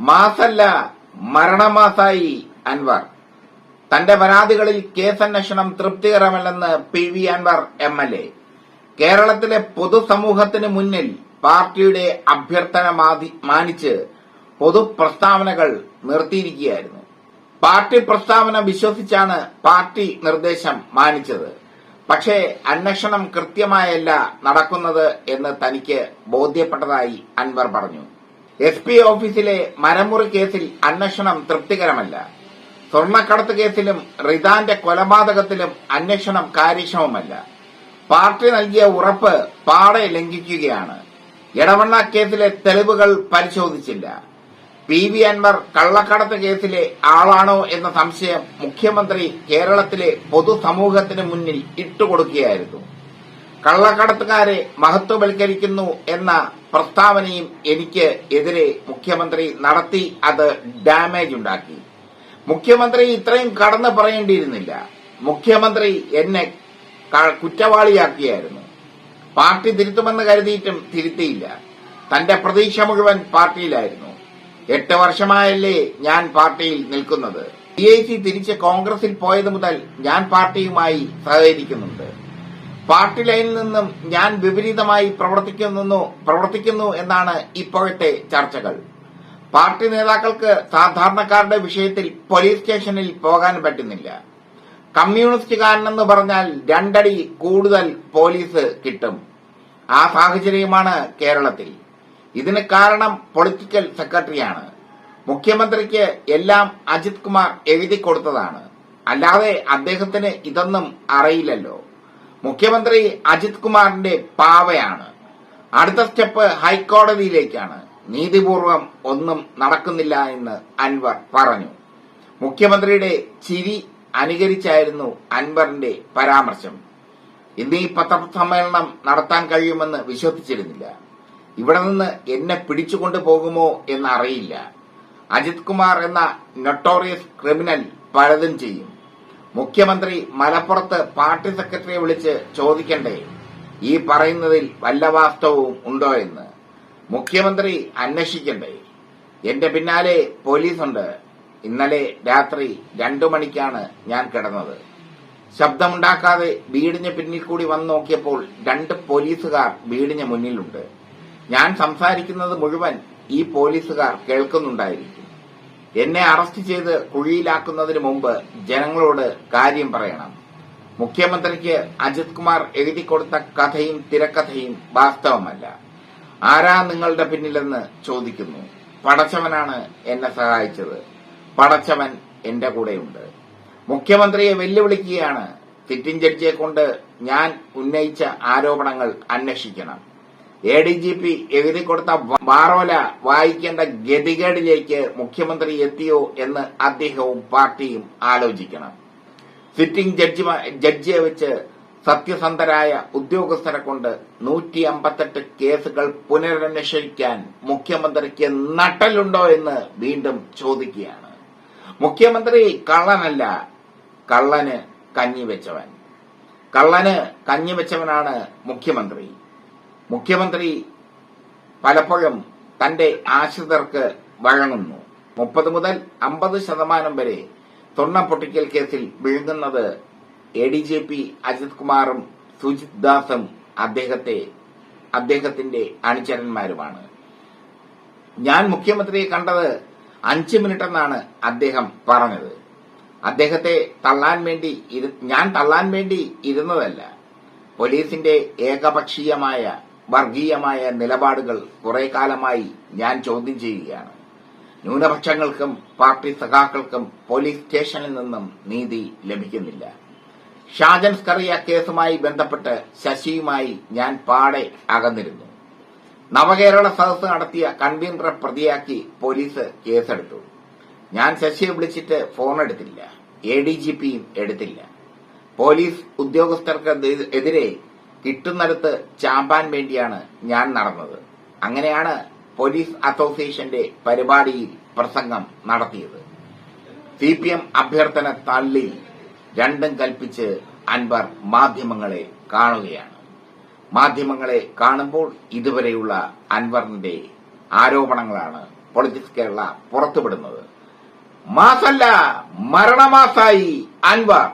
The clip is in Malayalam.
മാസല്ല മരണമാസായി അൻവർ. തന്റെ പരാതികളിൽ കേസന്വേഷണം തൃപ്തികരമല്ലെന്ന് P V Anvar M L A. കേരളത്തിലെ പൊതുസമൂഹത്തിന് മുന്നിൽ പാർട്ടിയുടെ അഭ്യർത്ഥന മാനിച്ച് പൊതുപ്രസ്താവനകൾ നിർത്തിയിരിക്കുകയായിരുന്നു. പാർട്ടി പ്രസ്താവന വിശ്വസിച്ചാണ് പാർട്ടി നിർദ്ദേശം മാനിച്ചത്. പക്ഷേ അന്വേഷണം കൃത്യമായല്ല നടക്കുന്നത് എന്ന് തനിക്ക് ബോധ്യപ്പെട്ടതായി അൻവർ പറഞ്ഞു. എസ് പി ഓഫീസിലെ മരമുറി കേസിൽ അന്വേഷണം തൃപ്തികരമല്ല. സ്വർണക്കടത്ത് കേസിലും റിദാന്റെ കൊലപാതകത്തിലും അന്വേഷണം കാര്യക്ഷമമല്ല. പാർട്ടി നൽകിയ ഉറപ്പ് പാടെ ലംഘിക്കുകയാണ്. എടവണ്ണ കേസിലെ തെളിവുകൾ പരിശോധിച്ചില്ല. പി വി അൻവർ കള്ളക്കടത്ത് കേസിലെ ആളാണോ എന്ന സംശയം മുഖ്യമന്ത്രി കേരളത്തിലെ പൊതുസമൂഹത്തിന് മുന്നിൽ ഇട്ടുകൊടുക്കുകയായിരുന്നു. കള്ളക്കടത്തുകാരെ മഹത്വവൽക്കരിക്കുന്നു എന്ന പ്രസ്താവനയും എനിക്ക് എതിരെ മുഖ്യമന്ത്രി നടത്തി അത് ഡാമേജ് ഉണ്ടാക്കി. മുഖ്യമന്ത്രി ഇത്രയും കടന്നു പറയേണ്ടിയിരുന്നില്ല. മുഖ്യമന്ത്രി എന്നെ കുറ്റവാളിയാക്കിയായിരുന്നു. പാർട്ടി തിരുത്തുമെന്ന് കരുതിയിട്ടും തിരുത്തിയില്ല. തന്റെ പ്രതീക്ഷ മുഴുവൻ പാർട്ടിയിലായിരുന്നു. എട്ട് വർഷമായല്ലേ ഞാൻ പാർട്ടിയിൽ നിൽക്കുന്നത്. പി തിരിച്ച് കോൺഗ്രസിൽ പോയത് മുതൽ ഞാൻ പാർട്ടിയുമായി സഹകരിക്കുന്നുണ്ട്. പാർട്ടി ലൈനിൽ നിന്നും ഞാൻ വിപരീതമായി പ്രവർത്തിക്കുന്നു പ്രവർത്തിക്കുന്നു എന്നാണ് ഇപ്പോഴത്തെ ചർച്ചകൾ. പാർട്ടി നേതാക്കൾക്ക് സാധാരണക്കാരുടെ വിഷയത്തിൽ പോലീസ് സ്റ്റേഷനിൽ പോകാൻ പറ്റുന്നില്ല. കമ്മ്യൂണിസ്റ്റുകാരനെന്ന് പറഞ്ഞാൽ രണ്ടടി കൂടുതൽ പോലീസ് കിട്ടും. ആ സാഹചര്യമാണ് കേരളത്തിൽ. ഇതിന് കാരണം പൊളിറ്റിക്കൽ സെക്രട്ടറിയാണ്. മുഖ്യമന്ത്രിക്ക് എല്ലാം അജിത് കുമാർ എഴുതി കൊടുത്തതാണ്. അല്ലാതെ അദ്ദേഹത്തിന് ഇതൊന്നും അറിയില്ലല്ലോ. മുഖ്യമന്ത്രി അജിത് കുമാറിന്റെ പാവയാണ്. അടുത്ത സ്റ്റെപ്പ് ഹൈക്കോടതിയിലേക്കാണ്. നീതിപൂർവം ഒന്നും നടക്കുന്നില്ല എന്ന് അൻവർ പറഞ്ഞു. മുഖ്യമന്ത്രിയുടെ ചിരി അനുകരിച്ചായിരുന്നു അൻവറിന്റെ പരാമർശം. ഇന്ന് ഈ പത്രസമ്മേളനം നടത്താൻ കഴിയുമെന്ന് വിശ്വസിച്ചിരുന്നില്ല. ഇവിടെ നിന്ന് എന്നെ പിടിച്ചുകൊണ്ടു പോകുമോ എന്ന് അറിയില്ല അജിത് കുമാർ എന്ന നൊട്ടോറിയസ് ക്രിമിനൽ പലതും ചെയ്യും. മുഖ്യമന്ത്രി മലപ്പുറത്ത് പാർട്ടി സെക്രട്ടറിയെ വിളിച്ച് ചോദിക്കണ്ടേ? ഈ പറയുന്നതിൽ വല്ല വാസ്തവവും ഉണ്ടോ എന്ന്. മുഖ്യമന്ത്രി അന്വേഷിക്കണ്ടേ? എന്റെ പിന്നാലെ പോലീസുണ്ട്. ഇന്നലെ രാത്രി രണ്ടു മണിക്കാണ് ഞാൻ കിടന്നത്. ശബ്ദമുണ്ടാക്കാതെ വീടിന് പിന്നിൽ കൂടി വന്നു നോക്കിയപ്പോൾ രണ്ട് പോലീസുകാർ വീടിന് മുന്നിലുണ്ട്. ഞാൻ സംസാരിക്കുന്നത് മുഴുവൻ ഈ പോലീസുകാർ കേൾക്കുന്നുണ്ടായിരിക്കും. എന്നെ അറസ്റ്റ് ചെയ്ത് കുഴിയിലാക്കുന്നതിന് മുമ്പ് ജനങ്ങളോട് കാര്യം പറയണം. മുഖ്യമന്ത്രിക്ക് അജിത് കുമാർ എഴുതി കൊടുത്ത കഥയും തിരക്കഥയും വാസ്തവമല്ല. ആരാ നിങ്ങളുടെ പിന്നിലെന്ന് ചോദിക്കുന്നു. പടച്ചവനാണ് എന്നെ സഹായിച്ചത്. പടച്ചവൻ എന്റെ കൂടെയുണ്ട്. മുഖ്യമന്ത്രിയെ വെല്ലുവിളിക്കുകയാണ്. സിറ്റിംഗ് ജഡ്ജിയെ കൊണ്ട് ഞാൻ ഉന്നയിച്ച ആരോപണങ്ങൾ അന്വേഷിക്കണം. എ ഡി ജി പി എഴുതി കൊടുത്ത വാറോല വായിക്കേണ്ട ഗതികേടിലേക്ക് മുഖ്യമന്ത്രി എത്തിയോ എന്ന് അദ്ദേഹവും പാർട്ടിയും ആലോചിക്കണം. സിറ്റിംഗ് ജഡ്ജി ജഡ്ജിയെ വെച്ച് സത്യസന്ധരായ ഉദ്യോഗസ്ഥരെ കൊണ്ട് നൂറ്റി അമ്പത്തെട്ട് കേസുകൾ പുനരന്വേഷിക്കാൻ മുഖ്യമന്ത്രിക്ക് നട്ടലുണ്ടോ എന്ന് വീണ്ടും ചോദിക്കുകയാണ്. മുഖ്യമന്ത്രി കള്ളനല്ല കള്ളന് കഞ്ഞി വെച്ചവൻ. കള്ളന് കഞ്ഞി വെച്ചവനാണ് മുഖ്യമന്ത്രി. മുഖ്യമന്ത്രി പലപ്പോഴും തന്റെ ആശ്രിതർക്ക് വഴങ്ങുന്നു. മുപ്പത് മുതൽ അമ്പത് ശതമാനം വരെ തൊണ്ണ പൊട്ടിക്കൽ കേസിൽ വിഴുങ്ങുന്നത് A D G P Ajith കുമാറും സുജിത് ദാസും അദ്ദേഹത്തെ അദ്ദേഹത്തിന്റെ അനുചരന്മാരുമാണ്. ഞാൻ മുഖ്യമന്ത്രിയെ കണ്ടത് അഞ്ച് മിനിറ്റ് എന്നാണ് അദ്ദേഹം പറഞ്ഞത്. അദ്ദേഹത്തെ തള്ളാൻ വേണ്ടി ഞാൻ തള്ളാൻ വേണ്ടി ഇരുന്നതല്ല. പോലീസിന്റെ ഏകപക്ഷീയമായ വർഗീയമായ നിലപാടുകൾ കുറെ കാലമായി ഞാൻ ചോദ്യം ചെയ്യുകയാണ്. ന്യൂനപക്ഷങ്ങൾക്കും പാർട്ടി സഖാക്കൾക്കും പോലീസ് സ്റ്റേഷനിൽ നിന്നും നീതി ലഭിക്കുന്നില്ല. ഷാജൻ സ്കറിയ കേസുമായി ബന്ധപ്പെട്ട് ശശിയുമായി ഞാൻ പാടെ അകന്നിരുന്നു. നവകേരള സദസ് നടത്തിയ കൺവീനറെ പ്രതിയാക്കി പോലീസ് കേസെടുത്തു. ഞാൻ ശശിയെ വിളിച്ചിട്ട് ഫോൺ എടുത്തില്ല. എ ഡി ജി പിയും എടുത്തില്ല. പോലീസ് ഉദ്യോഗസ്ഥർക്ക് എതിരെ കിട്ടുന്നിടത്ത് ചാമ്പാൻ വേണ്ടിയാണ് ഞാൻ നടന്നത്. അങ്ങനെയാണ് പോലീസ് അസോസിയേഷന്റെ പരിപാടിയിൽ പ്രസംഗം നടത്തിയത്. സി പി എം അഭ്യർത്ഥന തള്ളി രണ്ടും കൽപ്പിച്ച് അൻവർ മാധ്യമങ്ങളെ കാണുകയാണ്. മാധ്യമങ്ങളെ കാണുമ്പോൾ ഇതുവരെയുള്ള അൻവറിന്റെ ആരോപണങ്ങളാണ് പൊളിറ്റിക്സ് കേരള പുറത്തുവിടുന്നത്. മാസല്ല മരണമാസായി അൻവർ.